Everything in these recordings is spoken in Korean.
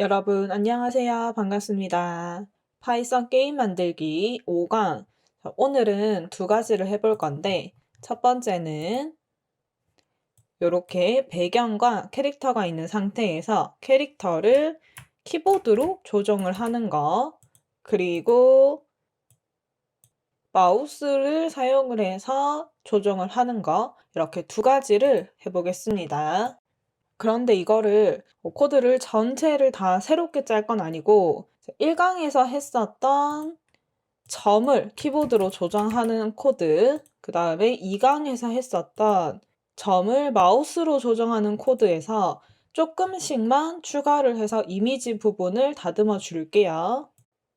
여러분 안녕하세요. 반갑습니다. 파이썬 게임 만들기 5강. 오늘은 두 가지를 해볼 건데 첫 번째는 이렇게 배경과 캐릭터가 있는 상태에서 캐릭터를 키보드로 조정을 하는 거 그리고 마우스를 사용을 해서 조정을 하는 거 이렇게 두 가지를 해보겠습니다. 그런데 이거를 뭐 코드를 전체를 다 새롭게 짤 건 아니고 1강에서 했었던 점을 키보드로 조정하는 코드, 그 다음에 2강에서 했었던 점을 마우스로 조정하는 코드에서 조금씩만 추가를 해서 이미지 부분을 다듬어 줄게요.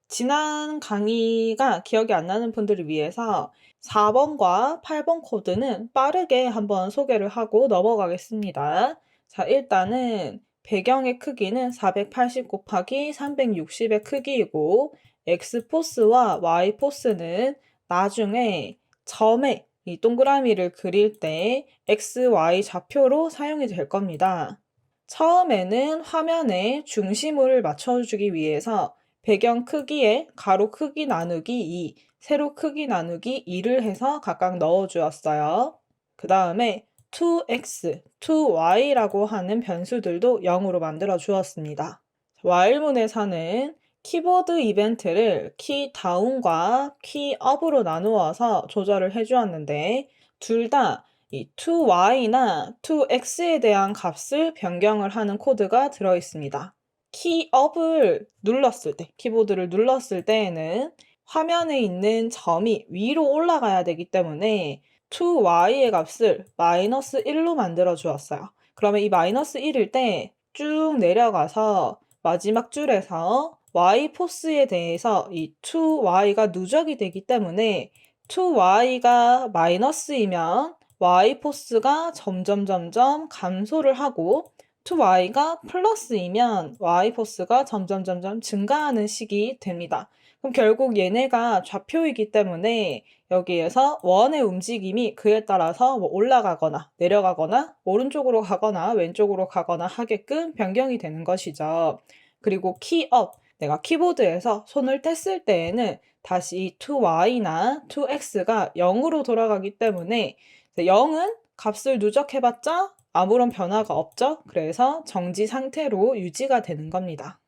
지난 강의가 기억이 안 나는 분들을 위해서 4번과 8번 코드는 빠르게 한번 소개를 하고 넘어가겠습니다. 자, 일단은 배경의 크기는 480 곱하기 360의 크기이고 X포스와 Y포스는 나중에 점에 이 동그라미를 그릴 때 X, Y 좌표로 사용이 될 겁니다. 처음에는 화면에 중심을 맞춰주기 위해서 배경 크기에 가로 크기 나누기 2, 세로 크기 나누기 2를 해서 각각 넣어 주었어요. 그 다음에 2x, 2y라고 하는 변수들도 0으로 만들어 주었습니다. while문에서는 키보드 이벤트를 키 다운과 키 업으로 나누어서 조절을 해 주었는데 둘 다 이 2y나 2x에 대한 값을 변경을 하는 코드가 들어 있습니다. 키 업을 눌렀을 때, 키보드를 눌렀을 때에는 화면에 있는 점이 위로 올라가야 되기 때문에 2y의 값을 마이너스 1로 만들어 주었어요. 그러면 이 마이너스 1일 때 쭉 내려가서 마지막 줄에서 y 포스에 대해서 이 2y가 누적이 되기 때문에 2y가 마이너스이면 y 포스가 점점 점점 감소를 하고 2y가 플러스이면 y 포스가 점점 점점 증가하는 식이 됩니다. 그럼 결국 얘네가 좌표이기 때문에 여기에서 원의 움직임이 그에 따라서 뭐 올라가거나 내려가거나 오른쪽으로 가거나 왼쪽으로 가거나 하게끔 변경이 되는 것이죠. 그리고 키업 내가 키보드에서 손을 뗐을 때에는 다시 2y나 2x가 0으로 돌아가기 때문에 0은 값을 누적해봤자 아무런 변화가 없죠. 그래서 정지 상태로 유지가 되는 겁니다.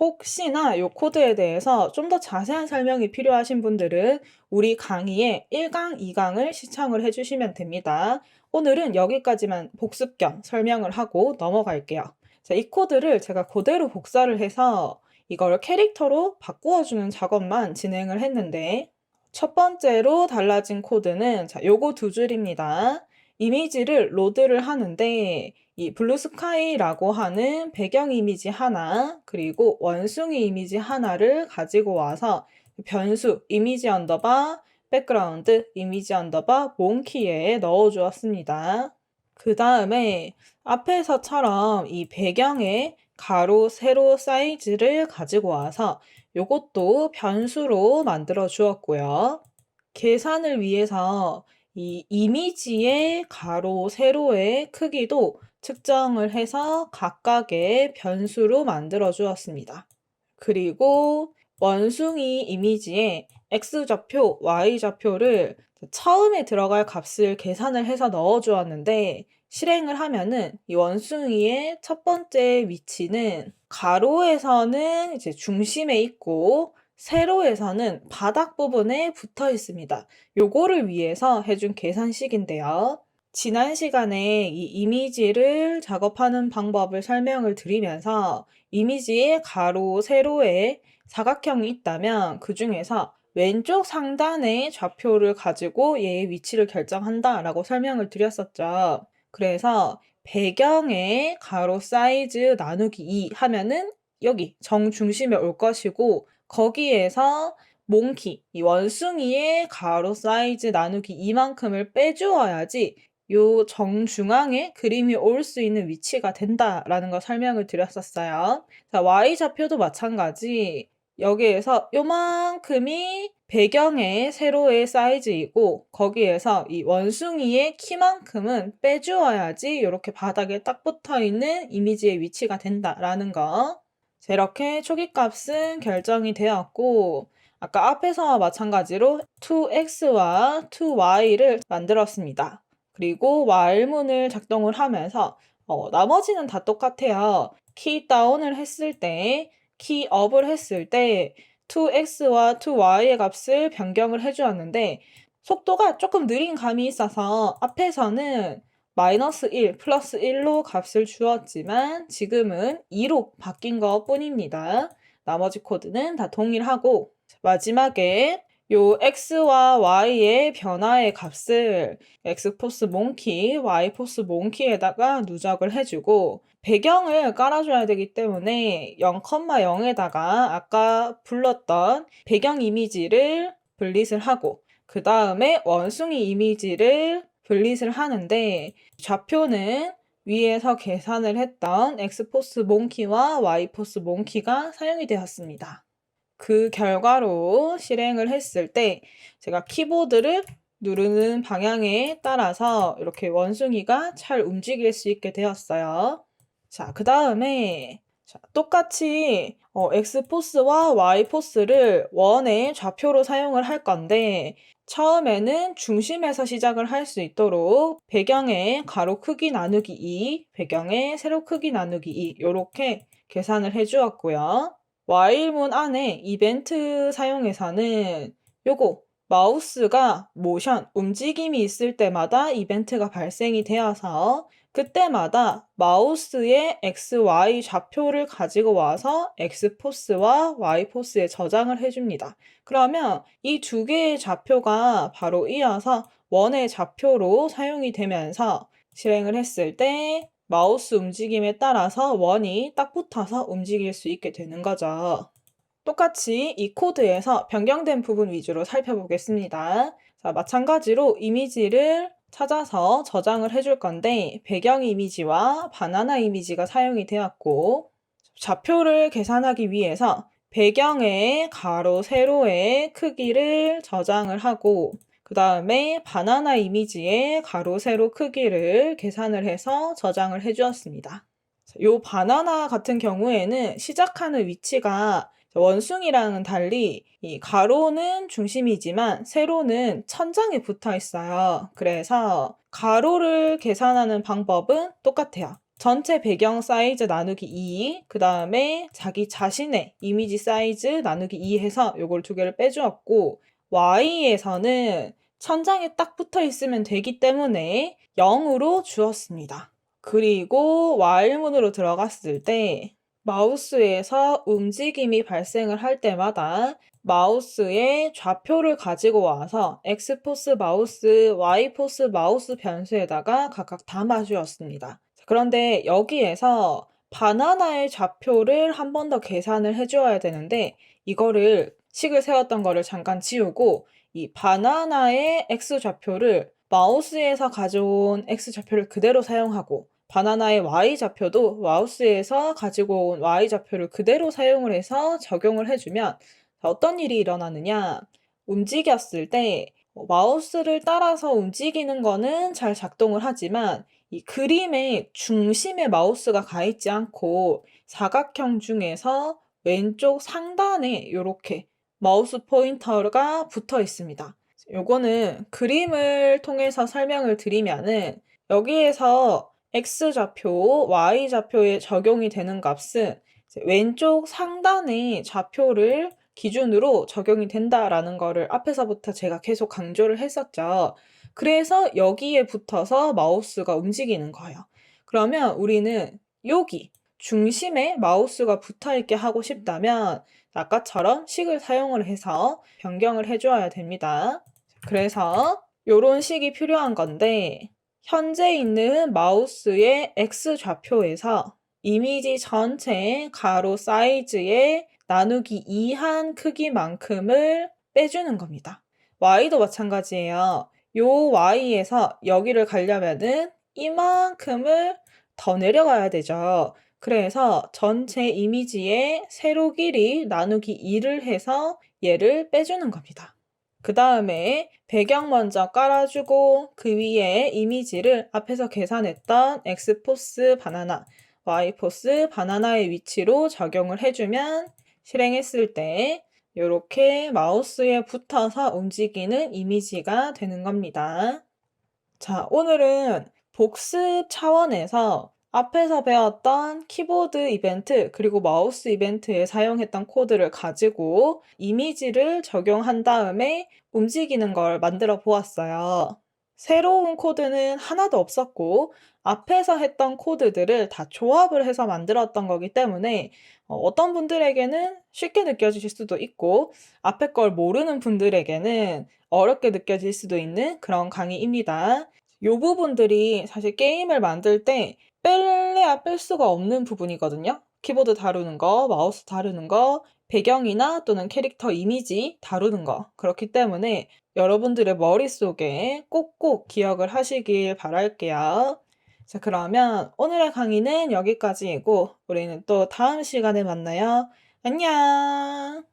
혹시나 이 코드에 대해서 좀 더 자세한 설명이 필요하신 분들은 우리 강의의 1강, 2강을 시청을 해주시면 됩니다. 오늘은 여기까지만 복습 겸 설명을 하고 넘어갈게요. 자, 이 코드를 제가 그대로 복사를 해서 이걸 캐릭터로 바꾸어주는 작업만 진행을 했는데 첫 번째로 달라진 코드는 자, 요거 두 줄입니다. 이미지를 로드를 하는데 이 블루스카이라고 하는 배경 이미지 하나 그리고 원숭이 이미지 하나를 가지고 와서 변수 이미지 언더바 백그라운드 이미지 언더바 몽키에 넣어 주었습니다. 그 다음에 앞에서처럼 이 배경의 가로, 세로 사이즈를 가지고 와서 이것도 변수로 만들어 주었고요. 계산을 위해서 이 이미지의 가로, 세로의 크기도 측정을 해서 각각의 변수로 만들어 주었습니다. 그리고 원숭이 이미지에 x좌표, y좌표를 처음에 들어갈 값을 계산을 해서 넣어 주었는데 실행을 하면은 이 원숭이의 첫 번째 위치는 가로에서는 이제 중심에 있고 세로에서는 바닥 부분에 붙어 있습니다. 요거를 위해서 해준 계산식인데요. 지난 시간에 이 이미지를 작업하는 방법을 설명을 드리면서 이미지에 가로, 세로에 사각형이 있다면 그 중에서 왼쪽 상단의 좌표를 가지고 얘의 위치를 결정한다라고 설명을 드렸었죠. 그래서 배경의 가로 사이즈 나누기 2 하면은 여기 정중심에 올 것이고 거기에서 몽키, 이 원숭이의 가로 사이즈 나누기 이만큼을 빼주어야지 요 정중앙에 그림이 올 수 있는 위치가 된다라는 걸 설명을 드렸었어요. 자, Y좌표도 마찬가지. 여기에서 요만큼이 배경의 세로의 사이즈이고 거기에서 이 원숭이의 키만큼은 빼주어야지 이렇게 바닥에 딱 붙어 있는 이미지의 위치가 된다라는 거. 자, 이렇게 초기값은 결정이 되었고 아까 앞에서와 마찬가지로 2x와 2y를 만들었습니다. 그리고 while문을 작동을 하면서 어, 나머지는 다 똑같아요. 키 다운을 했을 때, 키 업을 했을 때 2x와 2y의 값을 변경을 해주었는데 속도가 조금 느린 감이 있어서 앞에서는 마이너스 1, 플러스 1로 값을 주었지만 지금은 2로 바뀐 것 뿐입니다. 나머지 코드는 다 동일하고 마지막에 요 x와 y의 변화의 값을 x포스 몽키, y포스 몽키에다가 누적을 해주고 배경을 깔아줘야 되기 때문에 0,0에다가 아까 불렀던 배경 이미지를 분릿을 하고 그 다음에 원숭이 이미지를 분릿을 하는데 좌표는 위에서 계산을 했던 x포스 몽키와 y포스 몽키가 사용이 되었습니다. 그 결과로 실행을 했을 때 제가 키보드를 누르는 방향에 따라서 이렇게 원숭이가 잘 움직일 수 있게 되었어요. 자, 그 다음에 똑같이 어, X포스와 Y포스를 원의 좌표로 사용을 할 건데 처음에는 중심에서 시작을 할 수 있도록 배경의 가로 크기 나누기 2, 배경의 세로 크기 나누기 2 이렇게 계산을 해 주었고요. While문 안에 이벤트 사용해서는 요거 마우스가 모션, 움직임이 있을 때마다 이벤트가 발생이 되어서 그때마다 마우스의 X, Y 좌표를 가지고 와서 X포스와 Y포스에 저장을 해줍니다. 그러면 이 두 개의 좌표가 바로 이어서 원의 좌표로 사용이 되면서 실행을 했을 때 마우스 움직임에 따라서 원이 딱 붙어서 움직일 수 있게 되는 거죠. 똑같이 이 코드에서 변경된 부분 위주로 살펴보겠습니다. 자, 마찬가지로 이미지를 찾아서 저장을 해줄 건데 배경 이미지와 바나나 이미지가 사용이 되었고 좌표를 계산하기 위해서 배경의 가로, 세로의 크기를 저장을 하고 그 다음에 바나나 이미지의 가로, 세로 크기를 계산을 해서 저장을 해 주었습니다. 이 바나나 같은 경우에는 시작하는 위치가 원숭이랑은 달리 이 가로는 중심이지만 세로는 천장에 붙어 있어요. 그래서 가로를 계산하는 방법은 똑같아요. 전체 배경 사이즈 나누기 2, 그 다음에 자기 자신의 이미지 사이즈 나누기 2 해서 요걸 두 개를 빼주었고, Y에서는 천장에 딱 붙어 있으면 되기 때문에 0으로 주었습니다. 그리고 while문으로 들어갔을 때 마우스에서 움직임이 발생을 할 때마다 마우스의 좌표를 가지고 와서 X포스 마우스, Y포스 마우스 변수에다가 각각 담아 주었습니다. 그런데 여기에서 바나나의 좌표를 한 번 더 계산을 해주어야 되는데 이거를 식을 세웠던 거를 잠깐 지우고 이 바나나의 x 좌표를 마우스에서 가져온 x 좌표를 그대로 사용하고 바나나의 y 좌표도 마우스에서 가지고 온 y 좌표를 그대로 사용을 해서 적용을 해주면 어떤 일이 일어나느냐? 움직였을 때 마우스를 따라서 움직이는 거는 잘 작동을 하지만 이 그림의 중심에 마우스가 가 있지 않고 사각형 중에서 왼쪽 상단에 이렇게 마우스 포인터가 붙어 있습니다. 요거는 그림을 통해서 설명을 드리면은 여기에서 X좌표, Y좌표에 적용이 되는 gat은 왼쪽 상단의 좌표를 기준으로 적용이 된다라는 거를 앞에서부터 제가 계속 강조를 했었죠. 그래서 여기에 붙어서 마우스가 움직이는 거예요. 그러면 우리는 여기 중심에 마우스가 붙어 있게 하고 싶다면 아까처럼 식을 사용을 해서 변경을 해줘야 됩니다. 그래서 이런 식이 필요한 건데 현재 있는 마우스의 X 좌표에서 이미지 전체 가로 사이즈의 나누기 2한 크기만큼을 빼주는 겁니다. Y도 마찬가지예요. 요 Y에서 여기를 가려면은 이만큼을 더 내려가야 되죠. 그래서 전체 이미지의 세로 길이 나누기 2를 해서 얘를 빼주는 겁니다. 그 다음에 배경 먼저 깔아주고 그 위에 이미지를 앞에서 계산했던 엑스포스 바나나, y포스 바나나의 위치로 적용을 해주면 실행했을 때 이렇게 마우스에 붙어서 움직이는 이미지가 되는 겁니다. 자, 오늘은 복습 차원에서 앞에서 배웠던 키보드 이벤트 그리고 마우스 이벤트에 사용했던 코드를 가지고 이미지를 적용한 다음에 움직이는 걸 만들어 보았어요. 새로운 코드는 하나도 없었고 앞에서 했던 코드들을 다 조합을 해서 만들었던 거기 때문에 어, 어떤 분들에게는 쉽게 느껴지실 수도 있고 앞에 걸 모르는 분들에게는 어렵게 느껴질 수도 있는 그런 강의입니다. 이 부분들이 사실 게임을 만들 때 뺄래야 뺄 수가 없는 부분이거든요. 키보드 다루는 거, 마우스 다루는 거, 배경이나 또는 캐릭터 이미지 다루는 거. 그렇기 때문에 여러분들의 머릿속에 꼭꼭 기억을 하시길 바랄게요. 자, 그러면 오늘의 강의는 여기까지이고, 우리는 또 다음 시간에 만나요. 안녕!